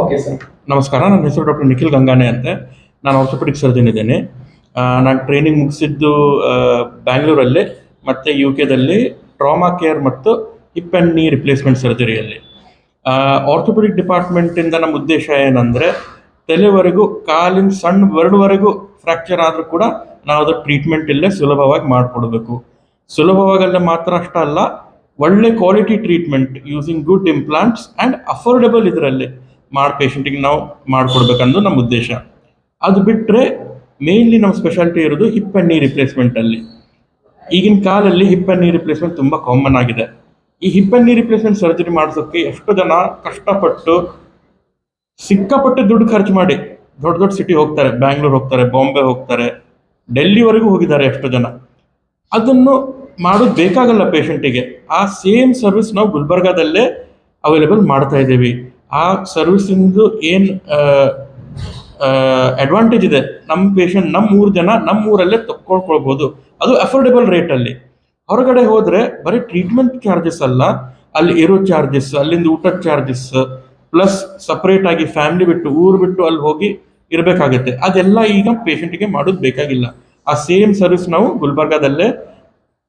Okay sir ನಮಸ್ಕಾರ, ನನ್ನ ಹೆಸರು ಡಾಕ್ಟರ್ ನಿಖಿಲ್ ಗಂಗಾನೆ ಅಂತ. ನಾನು ಆರ್ಥೋಪೆಡಿಕ್ ಸರ್ಜನ್ ಇದ್ದೇನೆ. ನಾನು ಟ್ರೈನಿಂಗ್ ಮುಗಿಸಿದ್ದು ಬ್ಯಾಂಗ್ಳೂರಲ್ಲಿ ಮತ್ತು ಯು ಕೆದಲ್ಲಿ ಟ್ರಾಮಾ ಕೇರ್ ಮತ್ತು ಹಿಪ್ ಆ್ಯಂಡ್ ನೀ ರಿಪ್ಲೇಸ್ಮೆಂಟ್ ಸರ್ಜರಿಯಲ್ಲಿ ಆರ್ಥೋಪೆಡಿಕ್ ಡಿಪಾರ್ಟ್ಮೆಂಟಿಂದ ನಮ್ಮ ಉದ್ದೇಶ ಏನಂದರೆ, ತಲೆವರೆಗೂ, ಕಾಲಿನ ಸಣ್ಣ ಬೆರಡುವರೆಗೂ ಫ್ರ್ಯಾಕ್ಚರ್ ಆದರೂ ಕೂಡ ನಾವು ಅದು ಟ್ರೀಟ್ಮೆಂಟ್ ಇಲ್ಲೇ ಸುಲಭವಾಗಿ ಮಾಡಿಕೊಡ್ಬೇಕು. ಸುಲಭವಾಗಲ್ಲ ಮಾತ್ರ ಅಷ್ಟೇ ಅಲ್ಲ ಒಳ್ಳೆ quality treatment using good implants and affordable ಇದರಲ್ಲಿ. ಮಾಡಿ ಪೇಷಂಟಿಗೆ ನಾವು ಮಾಡಿಕೊಡ್ಬೇಕನ್ನೋದು ನಮ್ಮ ಉದ್ದೇಶ. ಅದು ಬಿಟ್ಟರೆ ಮೇನ್ಲಿ ನಮ್ಮ ಸ್ಪೆಷಾಲಿಟಿ ಇರೋದು ಹಿಪ್ ಆ್ಯಂಡ್ ನೀ ರಿಪ್ಲೇಸ್ಮೆಂಟಲ್ಲಿ ಈಗಿನ ಕಾಲಲ್ಲಿ ಹಿಪ್ ಆ್ಯಂಡ್ ನೀ ರಿಪ್ಲೇಸ್ಮೆಂಟ್ ತುಂಬ ಕಾಮನ್ ಆಗಿದೆ. ಈ hip and knee replacement surgery ಮಾಡಿಸೋಕ್ಕೆ ಎಷ್ಟು ಜನ ಕಷ್ಟಪಟ್ಟು, ಸಿಕ್ಕಾಪಟ್ಟೆ ದುಡ್ಡು ಖರ್ಚು ಮಾಡಿ ದೊಡ್ಡ ದೊಡ್ಡ ಸಿಟಿ ಹೋಗ್ತಾರೆ ಬ್ಯಾಂಗ್ಳೂರ್ ಹೋಗ್ತಾರೆ ಬಾಂಬೆ ಹೋಗ್ತಾರೆ ಡೆಲ್ಲಿವರೆಗೂ ಹೋಗಿದ್ದಾರೆ ಎಷ್ಟು ಜನ. ಅದನ್ನು ಮಾಡೋದು ಬೇಕಾಗಲ್ಲ ಪೇಷಂಟಿಗೆ ಆ ಸೇಮ್ ಸರ್ವಿಸ್ ನಾವು ಗುಲ್ಬರ್ಗಾದಲ್ಲೇ ಅವೈಲೇಬಲ್ ಮಾಡ್ತಾ ಇದ್ದೀವಿ. ಆ ಸರ್ವಿಸಿಂದು ಏನು ಅಡ್ವಾಂಟೇಜ್ ಇದೆ? ನಮ್ಮ ಪೇಷಂಟ್ ನಮ್ಮ ಮೂರು ಜನ ನಮ್ಮ ಊರಲ್ಲೇ ತಕ್ಕೊಳ್ಕೊಳ್ಬೋದು. ಅದು ಅಫೋರ್ಡೆಬಲ್ ರೇಟಲ್ಲಿ ಹೊರಗಡೆ ಹೋದರೆ ಬರೀ ಟ್ರೀಟ್ಮೆಂಟ್ ಚಾರ್ಜಸ್ ಅಲ್ಲ, ಅಲ್ಲಿ ಇರೋ ಚಾರ್ಜಸ್ ಅಲ್ಲಿಂದ ಊಟದ ಚಾರ್ಜಸ್ ಪ್ಲಸ್ ಸಪ್ರೇಟ್ ಆಗಿ ಫ್ಯಾಮಿಲಿ ಬಿಟ್ಟು, ಊರು ಬಿಟ್ಟು ಅಲ್ಲಿ ಹೋಗಿ ಇರಬೇಕಾಗತ್ತೆ. ಅದೆಲ್ಲ ಈಗ ಪೇಷಂಟಿಗೆ ಮಾಡೋದು ಬೇಕಾಗಿಲ್ಲ. ಆ ಸೇಮ್ ಸರ್ವಿಸ್ ನಾವು ಗುಲ್ಬರ್ಗಾದಲ್ಲೇ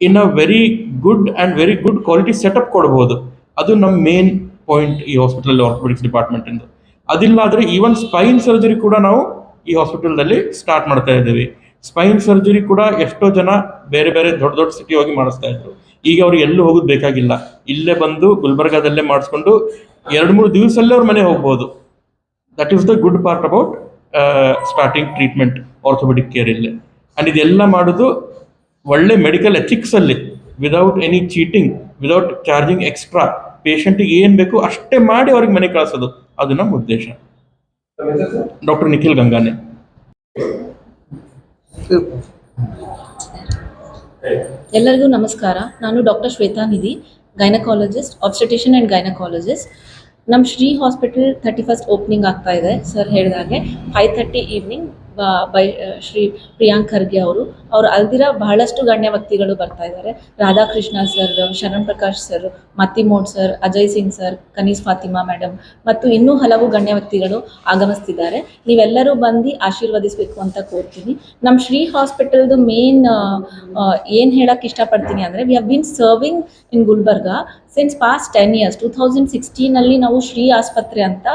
in a very good and very good quality setup ಕೊಡ್ಬೋದು. ಅದು ನಮ್ಮ ಮೇನ್ ಪಾಯಿಂಟ್ ಈ ಹಾಸ್ಪಿಟಲ್ ಆರ್ಥೋಪೆಡಿಕ್ಸ್ ಡಿಪಾರ್ಟ್ಮೆಂಟಿಂದು ಅದಿಲ್ಲ ಅದಿಲ್ಲಾದ್ರೆ ಈವನ್ ಸ್ಪೈನ್ ಸರ್ಜರಿ ಕೂಡ ನಾವು ಈ ಹಾಸ್ಪಿಟಲ್ದಲ್ಲಿ ಸ್ಟಾರ್ಟ್ ಮಾಡ್ತಾ ಇದ್ದೀವಿ. ಸ್ಪೈನ್ ಸರ್ಜರಿ ಕೂಡ ಎಷ್ಟೋ ಜನ ಬೇರೆ ಬೇರೆ ದೊಡ್ಡ ದೊಡ್ಡ ಸಿಟಿ ಹೋಗಿ ಮಾಡಿಸ್ತಾ ಇದ್ರು. ಈಗ ಅವ್ರು ಎಲ್ಲೂ ಹೋಗೋದು ಬೇಕಾಗಿಲ್ಲ. ಇಲ್ಲೇ ಬಂದು ಗುಲ್ಬರ್ಗಾದಲ್ಲೇ ಮಾಡಿಸ್ಕೊಂಡು ಎರಡು ಮೂರು ದಿವಸಲ್ಲೇ ಅವ್ರ ಮನೆ ಹೋಗ್ಬೋದು. That is the good part about starting treatment orthopaedic care ಇಲ್ಲೇ. ಆ್ಯಂಡ್ ಇದೆಲ್ಲ ಮಾಡೋದು ಒಳ್ಳೆ medical ಎಥಿಕ್ಸಲ್ಲಿ without any cheating without charging extra ಪೇಷಂಟಿಗೆ ಏನು ಬೇಕು ಅಷ್ಟೇ ಮಾಡಿ ಅವ್ರಿಗೆ ಮನೆ ಕಳಿಸೋದು. ಅದು ನಮ್ಮ ಉದ್ದೇಶ. ಡಾಕ್ಟರ್ ನಿಖಿಲ್ ಗಂಗಾನೆ. ಎಲ್ಲರಿಗೂ ನಮಸ್ಕಾರ. ನಾನು doctor Shweta Nidhi gynaecologist obstetrician and gynaecologist ನಮ್ಮ Shri hospital thirty first opening ಆಗ್ತಾ ಇದೆ. ಸರ್ ಹೇಳಿದಾಗೆ five thirty evening by Shri Priyank Kharge ಅವರು, ಅವ್ರು ಅಲ್ದಿರ ಬಹಳಷ್ಟು ಗಣ್ಯ ವ್ಯಕ್ತಿಗಳು ಬರ್ತಾ ಇದ್ದಾರೆ Radhakrishna sir, Sharan Prakash sir, Mattimud sir, Ajay Singh sir, Kaneez Fatima madam ಮತ್ತು ಇನ್ನೂ ಹಲವು ಗಣ್ಯ ವ್ಯಕ್ತಿಗಳು ಆಗಮಿಸ್ತಿದ್ದಾರೆ. ನೀವೆಲ್ಲರೂ ಬಂದು ಆಶೀರ್ವದಿಸಬೇಕು ಅಂತ ಕೋರ್ತೀನಿ. ನಮ್ಮ ಶ್ರೀ ಹಾಸ್ಪಿಟಲ್ದು ಮೇನ್ ಏನು ಹೇಳಕ್ಕೆ ಇಷ್ಟಪಡ್ತೀನಿ ಅಂದರೆ we have been serving in Gulbarga since past ten years two thousand ಸಿಕ್ಸ್ಟೀನಲ್ಲಿ ನಾವು ಶ್ರೀ ಆಸ್ಪತ್ರೆ ಅಂತ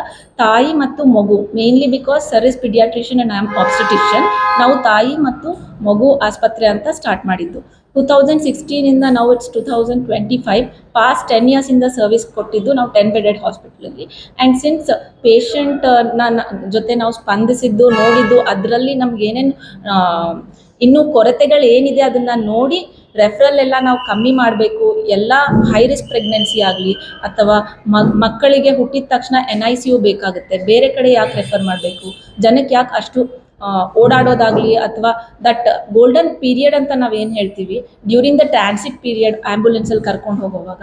ತಾಯಿ ಮತ್ತು ಮಗು mainly because sir is paediatrician and am obstetrician ನಾವು ತಾಯಿ ಮತ್ತು ಮಗು ಆಸ್ಪತ್ರೆ ಅಂತ ಸ್ಟಾರ್ಟ್ ಮಾಡಿದ್ದು. ಟೂ ತೌಸಂಡ್ ಸಿಕ್ಸ್ಟೀನಿಂದ ನಾವು it's two thousand twenty five past ten ಇಯರ್ಸಿಂದ service ಕೊಟ್ಟಿದ್ದು ನಾವು ಟೆನ್ ಬೆಡೆಡ್ ಹಾಸ್ಪಿಟ್ಲಲ್ಲಿ ಆ್ಯಂಡ್ ಸಿನ್ಸ್ ಪೇಷಂಟ್ ನನ್ನ ಜೊತೆ ನಾವು ಸ್ಪಂದಿಸಿದ್ದು, ನೋಡಿದ್ದು, ಅದರಲ್ಲಿ ನಮ್ಗೆ ಏನೇನು ಇನ್ನೂ ಕೊರತೆಗಳು ಏನಿದೆ ಅದನ್ನು ನೋಡಿ ರೆಫರಲ್ ಎಲ್ಲ ನಾವು ಕಮ್ಮಿ ಮಾಡಬೇಕು. ಎಲ್ಲ ಹೈ ರಿಸ್ಕ್ ಪ್ರೆಗ್ನೆನ್ಸಿ ಆಗಲಿ ಅಥವಾ ಮಕ್ಕಳಿಗೆ ಹುಟ್ಟಿದ ತಕ್ಷಣ ಎನ್ ಐ ಸಿ ಯು ಬೇಕಾಗುತ್ತೆ. ಬೇರೆ ಕಡೆ ಯಾಕೆ ರೆಫರ್ ಮಾಡಬೇಕು? ಜನಕ್ಕೆ ಯಾಕೆ ಅಷ್ಟು ಓಡಾಡೋದಾಗ್ಲಿ ಅಥವಾ ದಟ್ ಗೋಲ್ಡನ್ ಪೀರಿಯಡ್ ಅಂತ ನಾವೇನು ಹೇಳ್ತೀವಿ? ಡ್ಯೂರಿಂಗ್ ದ ಟ್ರಾನ್ಸಿಟ್ ಪೀರಿಯಡ್ ಆ್ಯಂಬುಲೆನ್ಸಲ್ಲಿ ಕರ್ಕೊಂಡು ಹೋಗುವಾಗ,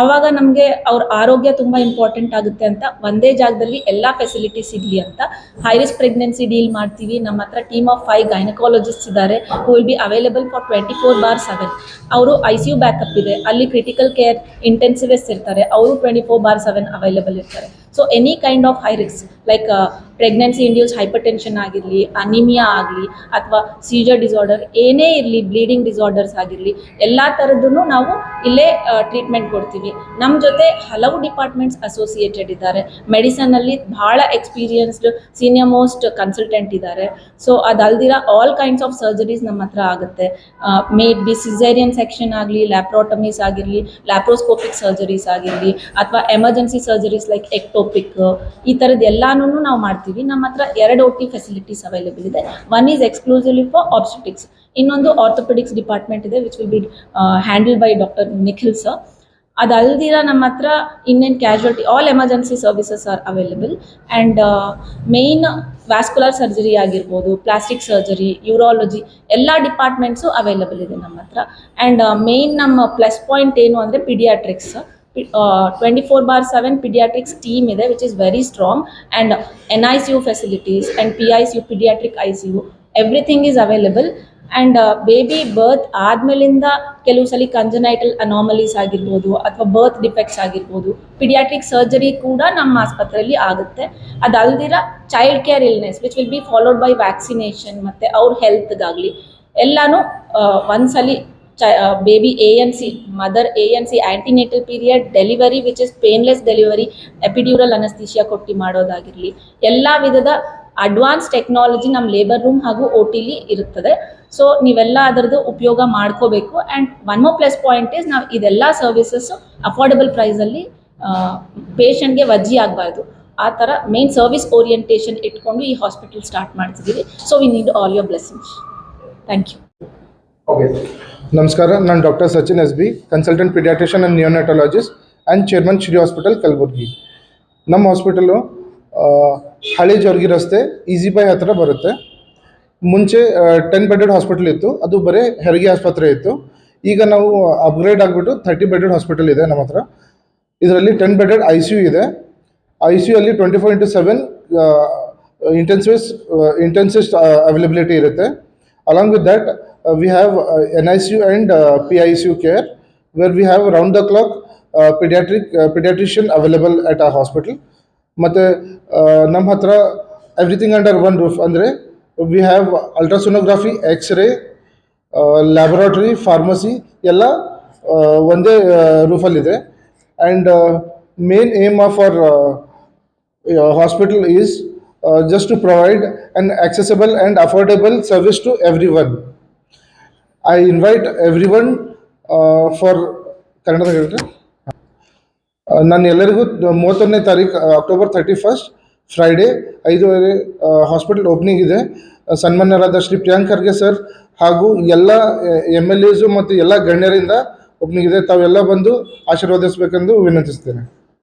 ಅವಾಗ ನಮಗೆ ಅವ್ರ ಆರೋಗ್ಯ ತುಂಬ ಇಂಪಾರ್ಟೆಂಟ್ ಆಗುತ್ತೆ ಅಂತ ಒಂದೇ ಜಾಗದಲ್ಲಿ ಎಲ್ಲ ಫೆಸಿಲಿಟಿ ಸಿಗಲಿ ಅಂತ ಹೈ ರಿಸ್ಕ್ ಪ್ರೆಗ್ನೆನ್ಸಿ ಡೀಲ್ ಮಾಡ್ತೀವಿ. ನಮ್ಮ ಹತ್ರ ಟೀಮ್ ಆಫ್ ಫೈವ್ ಗೈನಕಾಲಜಿಸ್ಟ್ ಇದ್ದಾರೆ who will be available for twenty four bar seven ಅವರು ಐ ಸಿ ಯು ಬ್ಯಾಕಪ್ ಇದೆ, ಅಲ್ಲಿ ಕ್ರಿಟಿಕಲ್ ಕೇರ್ ಇಂಟೆನ್ಸಿವಿಸ್ಟ್ ಇರ್ತಾರೆ, ಅವರು twenty four bar seven available ಇರ್ತಾರೆ. So any kind of high risk like pregnancy induce hypertension ಆಗಿರಲಿ anaemia ಆಗಲಿ, ಅಥವಾ scissor disorder ಏನೇ ಇರಲಿ ಬ್ಲೀಡಿಂಗ್ ಡಿಸಾರ್ಡರ್ಸ್ ಆಗಿರಲಿ, ಎಲ್ಲ ಥರದ್ದು ನಾವು ಇಲ್ಲೇ ಟ್ರೀಟ್ಮೆಂಟ್ ಕೊಡ್ತೀವಿ. ನಮ್ಮ ಜೊತೆ ಹಲವು ಡಿಪಾರ್ಟ್ಮೆಂಟ್ಸ್ ಅಸೋಸಿಯೇಟೆಡ್ ಇದ್ದಾರೆ. ಮೆಡಿಸನ್ನಲ್ಲಿ ಭಾಳ ಎಕ್ಸ್ಪೀರಿಯನ್ಸ್ಡ್ ಸೀನಿಯರ್ ಮೋಸ್ಟ್ ಕನ್ಸಲ್ಟೆಂಟ್ ಇದ್ದಾರೆ. ಸೊ ಅದಲ್ದಿರ ಆಲ್ ಕೈಂಡ್ಸ್ ಆಫ್ ಸರ್ಜರೀಸ್ ನಮ್ಮ ಹತ್ರ ಆಗುತ್ತೆ. ಮೇ ಬಿ ಸಿಸೇರಿಯನ್ ಸೆಕ್ಷನ್ ಆಗಲಿ ಲ್ಯಾಪ್ರೋಟಮೀಸ್ ಆಗಿರಲಿ ಲ್ಯಾಪ್ರೋಸ್ಕೋಪಿಕ್ ಸರ್ಜರೀಸ್ ಆಗಿರಲಿ, ಅಥವಾ ಎಮರ್ಜೆನ್ಸಿ ಸರ್ಜರೀಸ್ ಲೈಕ್ ಎಕ್ಟೋಪಿಕ್ ಈ ಥರದ್ದು ಎಲ್ಲಾನು ನಾವು ಮಾಡ್ತೀವಿ. ನಮ್ಮ ಹತ್ರ ಎರಡು ಒ ಟಿ ಫೆಸಿಲಿಟೀಸ್ ಅವೈಲೇಬಲ್ ಇದೆ. One is exclusively for obstetrics ಇನ್ನೊಂದು ಆರ್ಥೋಪೆಡಿಕ್ಸ್ ಡಿಪಾರ್ಟ್ಮೆಂಟ್ ಇದೆ which will be handled by doctor Nikhil sir ಅದಲ್ದಿರ ನಮ್ಮ ಹತ್ರ ಇನ್ನೇನು casualty all emergency services are available and main vascular surgery ಆಗಿರ್ಬೋದು ಪ್ಲಾಸ್ಟಿಕ್ ಸರ್ಜರಿ ಯೂರಾಲಜಿ ಎಲ್ಲ departments available ಇದೆ ನಮ್ಮ ಹತ್ರ. ಆ್ಯಂಡ್ ಮೇನ್ ನಮ್ಮ ಪ್ಲಸ್ ಪಾಯಿಂಟ್ ಏನು ಅಂದರೆ paediatrics twenty four bar seven paediatrics team ಇದೆ which is very strong and N I C U facilities and P I C U paediatric I U everything is available and baby birth ಆದಮೇಲಿಂದ ಕೆಲವು ಸಲ congenital anomalies ಆಗಿರ್ಬೋದು ಅಥವಾ birth defects ಆಗಿರ್ಬೋದು paediatric surgery ಕೂಡ ನಮ್ಮ ಆಸ್ಪತ್ರೆಯಲ್ಲಿ ಆಗುತ್ತೆ. ಅದಲ್ದಿರ child care illness which will be followed by vaccination ಮತ್ತು ಅವ್ರ ಹೆಲ್ತ್ಗಾಗಲಿ ಎಲ್ಲನೂ ಒಂದ್ಸಲಿ see mother A N C antenatal period delivery which is painless delivery epidural anaesthesia ಕೊಟ್ಟು ಮಾಡೋದಾಗಿರಲಿ. ಎಲ್ಲ ವಿಧದ ಅಡ್ವಾನ್ಸ್ ಟೆಕ್ನಾಲಜಿ ನಮ್ಮ ಲೇಬರ್ ರೂಮ್ ಹಾಗೂ ಒ ಟಿಲಿ ಇರುತ್ತದೆ. ಸೊ ನೀವೆಲ್ಲ ಅದರದ್ದು ಉಪಯೋಗ ಮಾಡ್ಕೋಬೇಕು. And one more plus point is ನಾವು ಇದೆಲ್ಲ ಸರ್ವಿಸಸ್ ಅಫೋರ್ಡಬಲ್ ಪ್ರೈಸಲ್ಲಿ ಪೇಷಂಟ್ಗೆ ವಜ್ಜಿ ಆಗಬಾರ್ದು. ಆ ಥರ ಮೇನ್ ಸರ್ವಿಸ್ ಓರಿಯೆಂಟೇಷನ್ ಇಟ್ಕೊಂಡು ಈ ಹಾಸ್ಪಿಟಲ್ ಸ್ಟಾರ್ಟ್ ಮಾಡ್ತಿದ್ದೀವಿ. So we need all your blessings thank you ನಮಸ್ಕಾರ, ನಾನು doctor Sachin S B consultant paediatrician and neonatologist and chairman Shri hospital Kalaburagi. ನಮ್ಮ ಹಾಸ್ಪಿಟಲು ಹಳೆ ಜೋರ್ಗಿ ರಸ್ತೆ ಈಸಿ ಬೈ ಹತ್ತಿರ ಬರುತ್ತೆ. ಮುಂಚೆ ಟೆನ್ ಬೆಡೆಡ್ ಹಾಸ್ಪಿಟಲ್ ಇತ್ತು, ಅದು ಬರೀ ಹೆರಿಗೆ ಆಸ್ಪತ್ರೆ ಇತ್ತು. ಈಗ ನಾವು ಅಪ್ಗ್ರೇಡ್ ಆಗಿಬಿಟ್ಟು ಥರ್ಟಿ ಬೆಡೆಡ್ ಹಾಸ್ಪಿಟಲ್ ಇದೆ ನಮ್ಮ ಹತ್ರ. ಇದರಲ್ಲಿ ten bedded I C U ಇದೆ. ಐ ಸಿ ಯು ಅಲ್ಲಿ twenty four into seven intensives intensivist availability ಇರುತ್ತೆ. Along with that uh, we have uh, NICU and uh, PICU care where we have round the clock uh, pediatric uh, pediatrician available at our hospital ಮತ್ತು ನಮ್ಮ ಹತ್ರ everything under one roof ಅಂದರೆ we have ultrasonography x ray laboratory pharmacy ಎಲ್ಲ ಒಂದೇ ರೂಫಲ್ಲಿದೆ and main aim of our hospital is uh, just to provide an accessible and affordable service to everyone. I invite everyone uh, for ಕನ್ನಡದಾಗ ಹೇಳ್ರಿ ನಾನು ಎಲ್ಲರಿಗೂ ಮೂವತ್ತೊಂದನೇ ತಾರೀಕು October thirty first Friday ಐದುವರೆ hospital opening ಇದೆ. ಆ, ಸನ್ಮಾನ್ಯರಾದ ಶ್ರೀ ಪ್ರಿಯಾಂಕ್ ಖರ್ಗೆ ಸರ್ ಹಾಗೂ ಎಲ್ಲ ಎಂ ಎಲ್ ಎಸು ಮತ್ತು ಎಲ್ಲ ಗಣ್ಯರಿಂದ ಓಪನಿಂಗ್ ಇದೆ. ತಾವೆಲ್ಲ ಬಂದು ಆಶೀರ್ವದಿಸಬೇಕೆಂದು ವಿನಂತಿಸ್ತೇನೆ